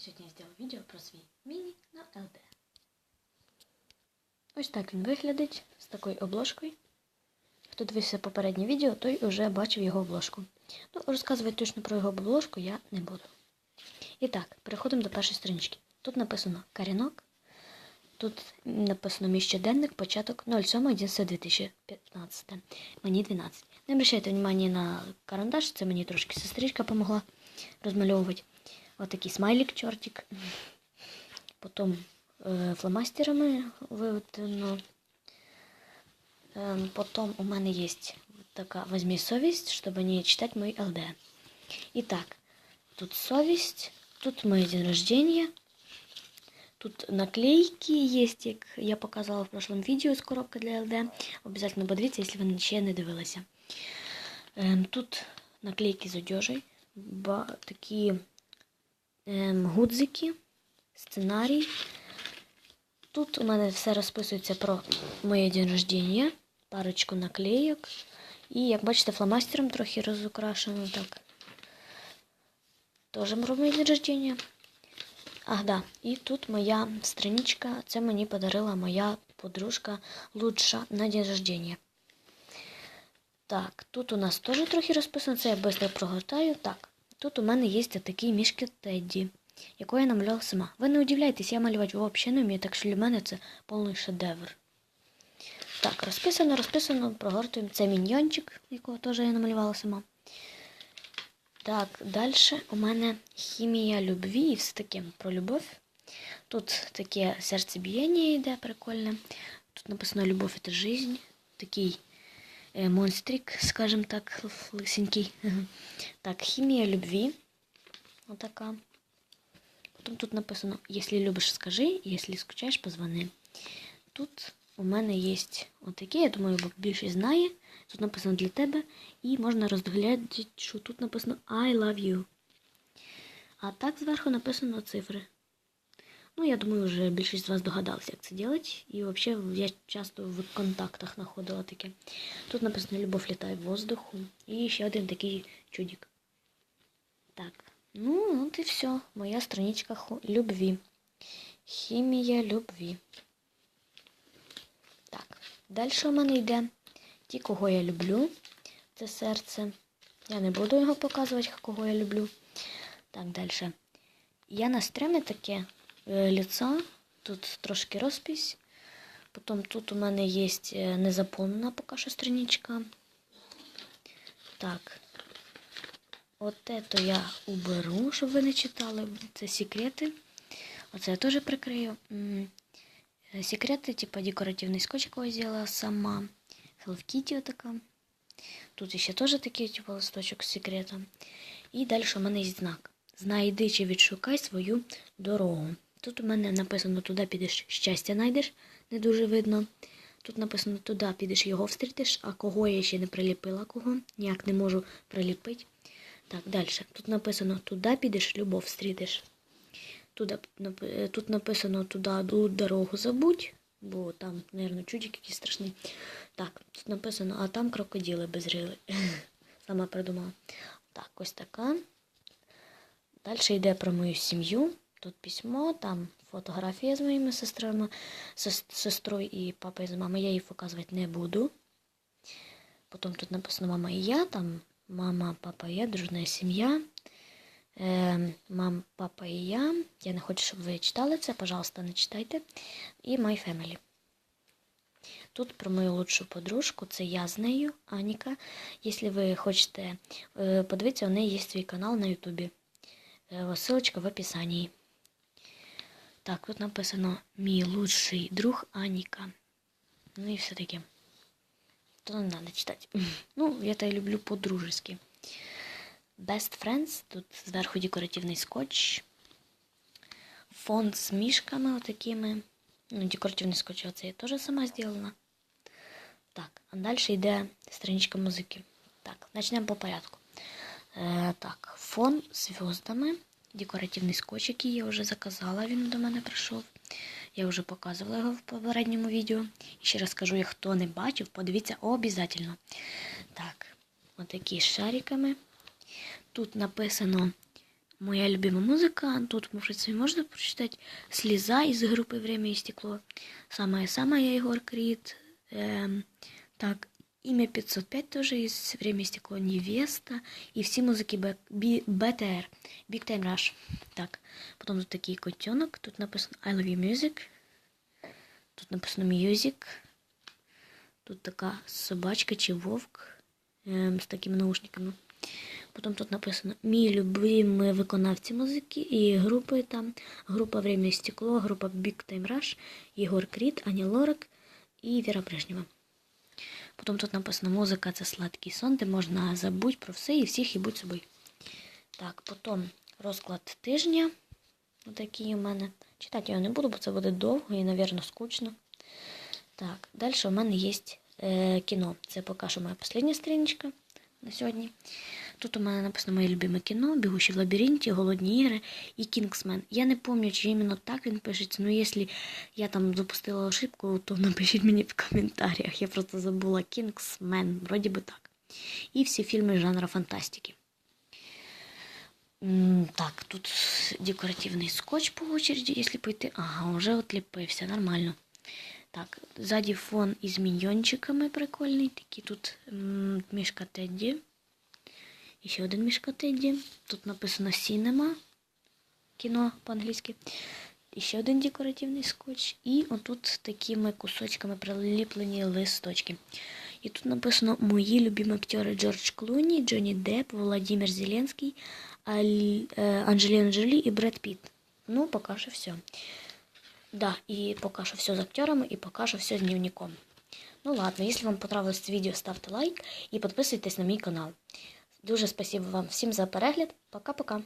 сьогодні я зробив відео про свій міні на ЛД. Ось так він виглядить з такою обложкою. Хто дивився попереднє відео, той вже бачив його обложку. Ну, розказувати точно про його обложку я не буду. І так, переходимо до першої странички. Тут написано Карінок. Тут написано мій щоденник, початок 07.11.2015. Мені 12. Не обращайте внимання на карандаш, це мені трошки сестричка допомогла розмальовувати. Отакий смайлик, чортик. Потім е, фломастерами виведено. Е, потім у мене є така возьми совість, щоб не читати мой ЛД. І так, тут совість, тут мой день рождения. Тут наклейки есть, як я показала в прошлом відео з коробки для ЛД. Обязательно подивіться, якщо ви ще не дивилися. Ем, Тут наклейки з одежею, ба- такі ем, гудзики, сценарій. Тут у мене все розписується про моє день рождения, парочку наклейок. І, як бачите, фломастером трохи розукрашено так. Тоже про моє день рождения. Ах, да. І тут моя страничка. Це мені подарила моя подружка лучша на день рождения. Так, тут у нас теж трохи розписано, це я швидко прогортаю. Так, тут у мене є такий мішки Тедді, яку я намалювала сама. Ви не удивляйтесь, я малювати взагалі не вмію, так що для мене це повний шедевр. Так, розписано, розписано, прогортуємо. Це міньйончик, якого теж я намалювала сама. Так, далі у мене хімія любві і все таке про любов. Тут таке серцебіяння йде прикольне. Тут написано Любов це жизнь. Такий монстрик, скажем так, лисенький. Так, хімія любві. Отака. Потім тут написано Якщо любиш, скажи, якщо скучаєш, позвони. Тут у мене є отакі, я думаю, більшість знає. Тут написано для тебе. І можна розглядати, що тут написано I love you. А так зверху написано цифри. Ну, я думаю, вже більшість з вас догадалися, як це робити. І взагалі я часто в контактах знаходила таке. Тут написано Любов літає в воздуху. І ще один такий чудик. Так. Ну, от і все. Моя страничка ху- любві. Хімія любві. Так. Далі у мене йде ті, кого я люблю. Це серце. Я не буду його показувати, кого я люблю. Так, далі. Я на стрімі таке е, лицо. Тут трошки розпись. Потім тут у мене є е, незаповнена поки що страничка. Так. От це я уберу, щоб ви не читали. Це секрети. Оце я теж прикрию. Е, Секрети, типа декоративний скотч, якого я зробила сама. Hello Kitty така. Тут ще теж такий типу, листочок з секретом. І далі у мене є знак. Знайди чи відшукай свою дорогу. Тут у мене написано туди підеш щастя знайдеш, не дуже видно. Тут написано туди підеш його встрітиш, а кого я ще не приліпила, кого ніяк не можу приліпити. Так, далі. Тут написано туди підеш, любов встрітиш. Е, тут написано туди дорогу забудь, бо там, мабуть, чудик якийсь страшний. Так, тут написано, а там крокодили безрили. Сама придумала. Так, ось така. Далі йде про мою сім'ю. Тут письмо, там фотографія з моїми сестрами, сестрою і папою з мамою. Я її показувати не буду. Потім тут написано мама і я, там мама, папа і я, дружна сім'я. Е, мам, папа і я. Я не хочу, щоб ви читали це, пожалуйста, не читайте. І My Family. Тут про мою лучшу подружку, це я з нею, Аніка. Якщо ви хочете е, подивитися, у неї є свій канал на Ютубі. Е, Ссылочка в описании. Так, тут написано Мій лучший друг Аніка. Ну і все таки. То не треба читати. Ну, я то люблю по-дружески. Best Friends. Тут зверху декоративний скотч. Фонд з мішками отакими. Ну, декоративний скотч оце я теж сама зробила. Так, а далі йде страничка музики. Так, почнемо по порядку. Е, так, фон з зв'язками. Декоративний скотч, який я вже заказала, він до мене прийшов. Я вже показувала його в попередньому відео. І ще раз кажу, хто не бачив, подивіться обов'язково. Так, отакі з шариками. Тут написано моя любима музыка. Тут, собі можна прочитати Сліза із групи Время і стекло. Самая-самая Егор Крид. Эм, так, Имя 505 тоже из Время стекло Невеста. И все музыки БТР. Big Time Rush. Так, потом тут такий котенок. Тут написано I love you music. Тут написано Music. Тут така собачка чи вовк ем, з такими наушниками. Потім тут написано Мій любимі виконавці музики і групи там. Група Время і стекло, група Big Time Rush, Єгор Кріт, Аня Лорак і Віра Брежнєва. Потім тут написано музика це сладкий сон, де можна забути про все і всіх і будь собою. Так, потім розклад тижня. Отакий у мене. Читати його не буду, бо це буде довго і, мабуть, скучно. Так, далі у мене є е, кіно. Це поки що моя остання стріночка на сьогодні. Тут у мене написано моє любиме кіно, Бігущі в лабіринті, Голодні ігри і Кінгсмен. Я не пам'ятаю, чи іменно так він пишеться, але якщо я там допустила ошибку, то напишіть мені в коментарях. Я просто забула Кінгсмен, вроді би так. І всі фільми жанра фантастики. Так, тут декоративний скотч по очереді, якщо пойти. Ага, вже отліпився, нормально. Так, ззаді фон із міньйончиками прикольний. Такий тут мішка Тедді. І ще один мішка Тут написано Сінема. Кіно по-англійськи. І ще один декоративний скотч. І отут такими кусочками приліплені листочки. І тут написано Мої любимі актери Джордж Клуні, Джонні Депп, Володимир Зеленський, Аль... е, Анджеліна Джолі і Бред Піт. Ну, поки що все. Да, и пока что все с актерами, и пока что все с дневником. Ну ладно, если вам понравилось це відео, ставте лайк і підписуйтесь на мій канал. Дуже спасибо вам всім за перегляд. Пока-пока.